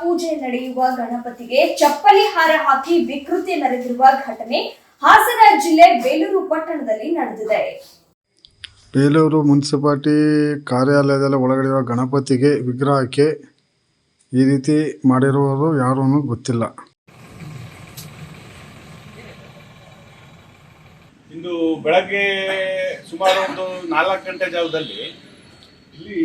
ಪೂಜೆ ನಡೆಯುವ ಗಣಪತಿಗೆ ಚಪ್ಪಲಿ ಹಾರ ಹಾಕಿ ವಿಕೃತಿ ಮೆರೆದಿರುವ ಘಟನೆ ಹಾಸನ ಜಿಲ್ಲೆ ಬೇಲೂರು ಪಟ್ಟಣದಲ್ಲಿ ನಡೆದಿದೆ. ಬೇಲೂರು ಮುನ್ಸಿಪಾಲ್ಟಿ ಕಾರ್ಯಾಲಯದಲ್ಲಿ ಒಳಗಡೆ ಇರುವ ಗಣಪತಿಗೆ ವಿಗ್ರಹಕ್ಕೆ ಈ ರೀತಿ ಮಾಡಿರುವವರು ಯಾರೂ ಗೊತ್ತಿಲ್ಲ. ಇಂದು ಬೆಳಗ್ಗೆ ಸುಮಾರು ಒಂದು ನಾಲ್ಕು ಗಂಟೆ ಜಾವದಲ್ಲಿ ಇಲ್ಲಿ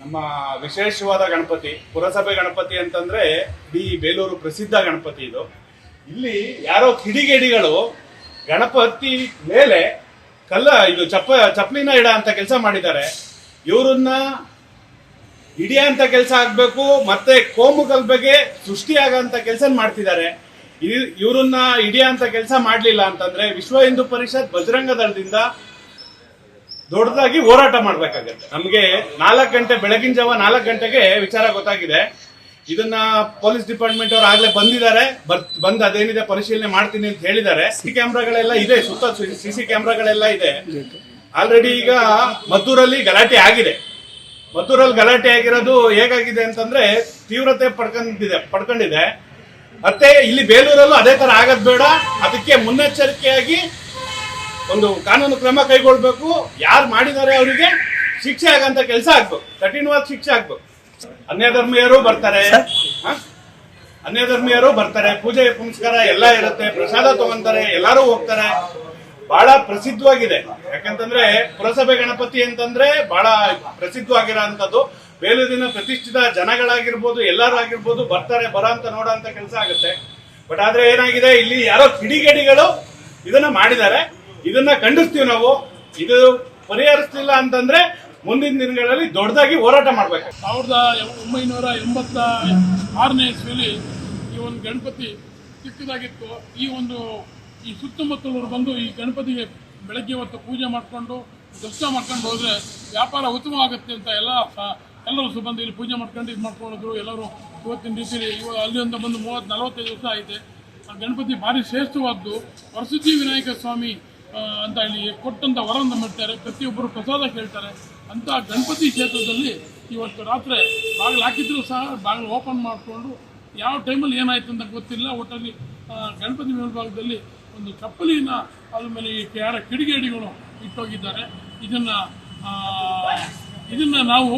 ನಮ್ಮ ವಿಶೇಷವಾದ ಗಣಪತಿ, ಪುರಸಭೆ ಗಣಪತಿ ಅಂತಂದ್ರೆ ಇಡೀ ಬೇಲೂರು ಪ್ರಸಿದ್ಧ ಗಣಪತಿ ಇದು. ಇಲ್ಲಿ ಯಾರೋ ಕಿಡಿಗೇಡಿಗಳು ಗಣಪತಿ ಮೇಲೆ ಕಲ್ಲ, ಇದು ಚಪ್ಪ, ಚಪ್ಪಲಿನ ಇಡ ಅಂತ ಕೆಲಸ ಮಾಡಿದ್ದಾರೆ. ಇವರನ್ನ ಹಿಡಿಯ ಅಂತ ಕೆಲಸ ಆಗ್ಬೇಕು, ಮತ್ತೆ ಕೋಮು ಗಲಭೆಗೆ ಸೃಷ್ಟಿಯಾಗಂತ ಕೆಲಸ ಮಾಡ್ತಿದ್ದಾರೆ. ಇವ್ರನ್ನ ಹಿಡಿಯ ಅಂತ ಕೆಲಸ ಮಾಡ್ಲಿಲ್ಲ ಅಂತಂದ್ರೆ ವಿಶ್ವ ಹಿಂದೂ ಪರಿಷತ್ ಬಜರಂಗ ದಳದಿಂದ ದೊಡ್ಡದಾಗಿ ಹೋರಾಟ ಮಾಡ್ಬೇಕಾಗತ್ತೆ. ನಮ್ಗೆ ನಾಲ್ಕು ಗಂಟೆ, ಬೆಳಗಿನ ಜಾವ ನಾಲ್ಕು ಗಂಟೆಗೆ ವಿಚಾರ ಗೊತ್ತಾಗಿದೆ. ಇದನ್ನ ಪೊಲೀಸ್ ಡಿಪಾರ್ಟ್ಮೆಂಟ್ ಅವ್ರು ಆಗ್ಲೇ ಬಂದಿದ್ದಾರೆ. ಬಂದ್ ಅದೇನಿದೆ ಪರಿಶೀಲನೆ ಮಾಡ್ತೀನಿ ಅಂತ ಹೇಳಿದ್ದಾರೆ. ಸಿಸಿ ಕ್ಯಾಮ್ರಾಗಳೆಲ್ಲ ಇದೆ ಸುತ್ತ ಸಿಸಿ ಕ್ಯಾಮ್ರಾಗಳೆಲ್ಲ ಇದೆ. ಆಲ್ರೆಡಿ ಈಗ ಮದ್ದೂರಲ್ಲಿ ಗಲಾಟೆ ಆಗಿದೆ. ಮದ್ದೂರಲ್ಲಿ ಗಲಾಟೆ ಆಗಿರೋದು ಹೇಗಾಗಿದೆ ಅಂತಂದ್ರೆ ತೀವ್ರತೆ ಪಡ್ಕೊಂಡಿದೆ ಪಡ್ಕೊಂಡಿದೆ. ಮತ್ತೆ ಇಲ್ಲಿ ಬೇಲೂರಲ್ಲೂ ಅದೇ ತರ ಆಗದ್ ಬೇಡ. ಅದಕ್ಕೆ ಮುನ್ನೆಚ್ಚರಿಕೆಯಾಗಿ ಒಂದು ಕಾನೂನು ಕ್ರಮ ಕೈಗೊಳ್ಬೇಕು. ಯಾರು ಮಾಡಿದ್ದಾರೆ ಅವರಿಗೆ ಶಿಕ್ಷೆ ಆಗಂತ ಕೆಲಸ ಆಗ್ಬೇಕು. ಕಠಿಣವಾದ ಶಿಕ್ಷೆ ಆಗ್ಬೇಕು. ಅನ್ಯ ಧರ್ಮೀಯರು ಬರ್ತಾರೆ ಹ? ಅನ್ಯ ಧರ್ಮೀಯರು ಬರ್ತಾರೆ. ಪೂಜೆ ಪುನಸ್ಕಾರ ಎಲ್ಲ ಇರುತ್ತೆ. ಪ್ರಸಾದ ತಗೊಂತಾರೆ. ಎಲ್ಲರೂ ಹೋಗ್ತಾರೆ. ಬಹಳ ಪ್ರಸಿದ್ಧವಾಗಿದೆ. ಯಾಕಂತಂದ್ರೆ ಪುರಸಭೆ ಗಣಪತಿ ಅಂತಂದ್ರೆ ಬಹಳ ಪ್ರಸಿದ್ಧವಾಗಿರೋಂಥದ್ದು ದಿನ ಪ್ರತಿಷ್ಠಿತ ಜನಗಳಾಗಿರ್ಬೋದು ಎಲ್ಲರೂ ಆಗಿರ್ಬೋದು ಬರ್ತಾರೆ ಬರೋ ಅಂತ ನೋಡೋ ಅಂತ ಕೆಲಸ ಆಗುತ್ತೆ. ಬಟ್ ಆದ್ರೆ ಏನಾಗಿದೆ? ಇಲ್ಲಿ ಯಾರೋ ಕಿಡಿಗೇಡಿಗಳು ಇದನ್ನ ಮಾಡಿದ್ದಾರೆ. ಇದನ್ನ ಖಂಡಿಸ್ತೀವಿ ನಾವು. ಇದು ಪರಿಹರಿಸಲಿಲ್ಲ ಅಂತಂದ್ರೆ ಮುಂದಿನ ದಿನಗಳಲ್ಲಿ ದೊಡ್ಡದಾಗಿ ಹೋರಾಟ ಮಾಡಬೇಕು. ಸಾವಿರದ ಒಂಬೈನೂರ ಎಂಬತ್ತ ಆರನೇ ಇಸ್ವಿಯಲ್ಲಿ ಈ ಒಂದು ಗಣಪತಿ ಚಿಕ್ಕದಾಗಿತ್ತು. ಈ ಒಂದು ಈ ಸುತ್ತಮುತ್ತಲವರು ಬಂದು ಈ ಗಣಪತಿಗೆ ಬೆಳಗ್ಗೆ ಹೊತ್ತು ಪೂಜೆ ಮಾಡಿಕೊಂಡು, ದರ್ಶನ ಮಾಡ್ಕೊಂಡು ಹೋದ್ರೆ ವ್ಯಾಪಾರ ಉತ್ತಮ ಆಗುತ್ತೆ ಅಂತ ಎಲ್ಲ ಎಲ್ಲರೂ ಸಹ ಬಂದು ಇಲ್ಲಿ ಪೂಜೆ ಮಾಡ್ಕೊಂಡು ಇದು ಮಾಡ್ಕೊಂಡಿದ್ರು. ಎಲ್ಲರೂ ಇವತ್ತಿನ ರೀತಿಯಲ್ಲಿ ಇವಾಗ ಅಲ್ಲಿಂದ ಬಂದು ಮೂವತ್ತು ನಲವತ್ತೈದು ವರ್ಷ ಆಯಿತು. ಆ ಗಣಪತಿ ಭಾರಿ ಶ್ರೇಷ್ಠವಾದ್ದು. ವರಸಿದ್ಧಿ ವಿನಾಯಕ ಸ್ವಾಮಿ ಅಂತ ಹೇಳಿ ಕೊಟ್ಟಂಥ ವರವನ್ನು ಮಾಡ್ತಾರೆ ಪ್ರತಿಯೊಬ್ಬರು ಪ್ರಸಾದ ಕೇಳ್ತಾರೆ. ಅಂತ ಗಣಪತಿ ಕ್ಷೇತ್ರದಲ್ಲಿ ಇವತ್ತು ರಾತ್ರಿ ಬಾಗಿಲು ಹಾಕಿದ್ರು ಸಹ ಬಾಗಿಲು ಓಪನ್ ಮಾಡಿಕೊಂಡು ಯಾವ ಟೈಮಲ್ಲಿ ಏನಾಯ್ತು ಅಂತ ಗೊತ್ತಿಲ್ಲ. ಒಟ್ಟಲ್ಲಿ ಗಣಪತಿ ಮೇಲ್ಭಾಗದಲ್ಲಿ ಒಂದು ಚಪ್ಪಲಿನ ಅದ್ರ ಮೇಲೆ ಈ ಯಾರ ಕಿಡಿಗೇಡಿಗಳು ಇಟ್ಟೋಗಿದ್ದಾರೆ. ಇದನ್ನ ಇದನ್ನು ನಾವು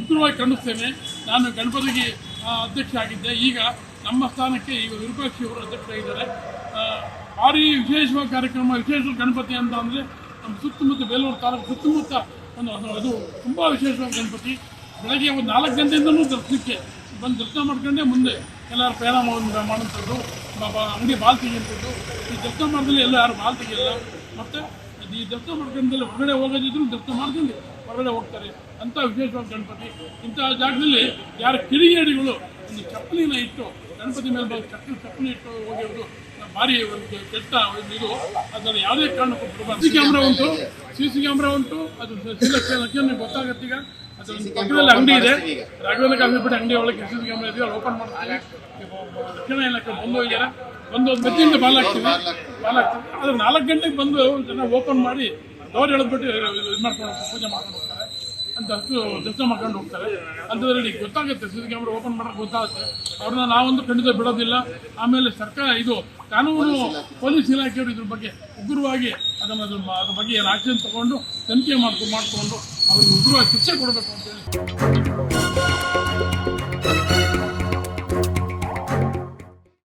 ಉಗ್ರವಾಗಿ ಖಂಡಿಸ್ತೇನೆ ನಾನು ಗಣಪತಿಗೆ ಅಧ್ಯಕ್ಷ ಆಗಿದ್ದೆ. ಈಗ ನಮ್ಮ ಸ್ಥಾನಕ್ಕೆ ಈಗ ವಿರೂಪಾಕ್ಷಿ ಅವರು ಅಧ್ಯಕ್ಷ ಆಗಿದ್ದಾರೆ ಆ, ಭಾರಿ ವಿಶೇಷವಾದ ಕಾರ್ಯಕ್ರಮ ವಿಶೇಷ ಗಣಪತಿ ಅಂತ ಅಂದರೆ ನಮ್ಮ ಸುತ್ತಮುತ್ತ ಬೇಲೂರು ತಾಲೂಕು ಸುತ್ತಮುತ್ತ ಒಂದು ಅದು ಅದು ತುಂಬ ವಿಶೇಷವಾದ ಗಣಪತಿ. ಬೆಳಗ್ಗೆ ಒಂದು ನಾಲ್ಕು ಗಂಟೆಯಿಂದಲೂ ದರ್ಶನಕ್ಕೆ ಬಂದು ದರ್ಶನ ಮಾಡ್ಕೊಂಡೇ ಮುಂದೆ ಎಲ್ಲರೂ ಪ್ರಯಾಣ ಮಾಡುವಂಥದ್ದು ಅಂಗಡಿ ಬಾಲ್ ತೆಗೆಯುವಂಥದ್ದು ಈ ದರ್ಶನ ಮಾಡಿದಲ್ಲಿ ಎಲ್ಲ ಯಾರು ಬಾಲ್ ತೆಗಿಯಲ್ಲ, ಮತ್ತು ಈ ದರ್ಶನ ಮಾಡ್ಕೊಂಡಲ್ಲಿ ಹೊರಗಡೆ ಹೋಗೋದಿದ್ರು ದರ್ಶನ ಮಾಡ್ಕೊಂಡು ಹೊರಗಡೆ ಹೋಗ್ತಾರೆ. ಅಂಥ ವಿಶೇಷವಾದ ಗಣಪತಿ. ಇಂಥ ಜಾಗದಲ್ಲಿ ಯಾರು ಕಿಡಿಗೇಡಿಗಳು ಒಂದು ಚಪ್ಪಲಿನ ಇಟ್ಟು ಗಣಪತಿ ಮೇಲೆ ಬಂದು ಚಪ್ಪಲಿ ಚಪ್ಪಲಿ ಇಟ್ಟು ಹೋಗಿರೋದು ಭಾರಿ ಒಂದು ಕೆಟ್ಟ ಒಂದು ಇದು. ಅದನ್ನು ಯಾವುದೇ ಕಾರಣಕ್ಕೂ ಬಿಡಬಾರ್ದು ಸಿ ಕ್ಯಾಮ್ರಾ ಉಂಟು ಸಿ ಸಿ ಕ್ಯಾಮ್ರಾ ಉಂಟು, ಅದು ಲಕ್ಷ ಗೊತ್ತಾಗತ್ತೀಗ ಈಗ. ಅದು ಒಂದು ಪಕ್ಕದಲ್ಲಿ ಅಂಗಡಿ ಇದೆ. ರಾಘವೇಂದ್ರ ಕಾಫಿ ಬಿಟ್ಟು ಅಂಗಡಿ ಒಳಗೆ ಸಿ ಸಿ ಕ್ಯಾಮ್ರಾ ಇದೆ ಓಪನ್ ಮಾಡ್ತಾರೆ ರಕ್ಷಣಾ ಇಲಾಖೆ ಬಂದು ಹೋಗಿದ್ದಾರೆ ಬಂದು ಒಂದು ಮೆತ್ತಿಂದ ಬಾಲ್ ಹಾಕ್ತೀವಿ. ಬಾಲ್ ಹಾಕ್ತೀವಿ. ಆದ್ರೆ ನಾಲ್ಕು ಗಂಟೆಗೆ ಬಂದು ಜನ ಓಪನ್ ಮಾಡಿ ಡೋರ್ ಎಳೆದ್ಬಿಟ್ಟು ಇದು ಮಾಡ್ಕೊಂಡು ಪೂಜೆ ಮಾಡ್ಕೊಂಡು ಹೋಗ್ತಾರೆ. ಅಂತ ಅಷ್ಟು ಮಾಡ್ಕೊಂಡು ಹೋಗ್ತಾರೆ. ಅಂಥದ್ರಲ್ಲಿ ಗೊತ್ತಾಗುತ್ತೆ. ಸಿ ಸಿ ಕ್ಯಾಮ್ರಾ ಓಪನ್ ಮಾಡೋಕೆ ಗೊತ್ತಾಗುತ್ತೆ. ಅವ್ರನ್ನ ನಾವೊಂದು ಖಂಡಿತ ಬಿಡೋದಿಲ್ಲ. ಆಮೇಲೆ ಸರ್ಕಾರ ಇದು ಕಾನೂನು ಪೊಲೀಸ್ ಇಲಾಖೆಯವರು ಇದ್ರ ಬಗ್ಗೆ ಉಗ್ರವಾಗಿ ಅದನ್ನು ಅದ್ರ ಅದ್ರ ಬಗ್ಗೆ ಏನು ಆಕ್ಷನ್ ತಗೊಂಡು ತನಿಖೆ ಮಾಡ್ಕೊಂಡು ಮಾಡಿಕೊಂಡು ಅವ್ರಿಗೆ ಉಗ್ರವಾಗಿ ಶಿಕ್ಷೆ ಕೊಡಬೇಕು ಅಂತ ಹೇಳಿ.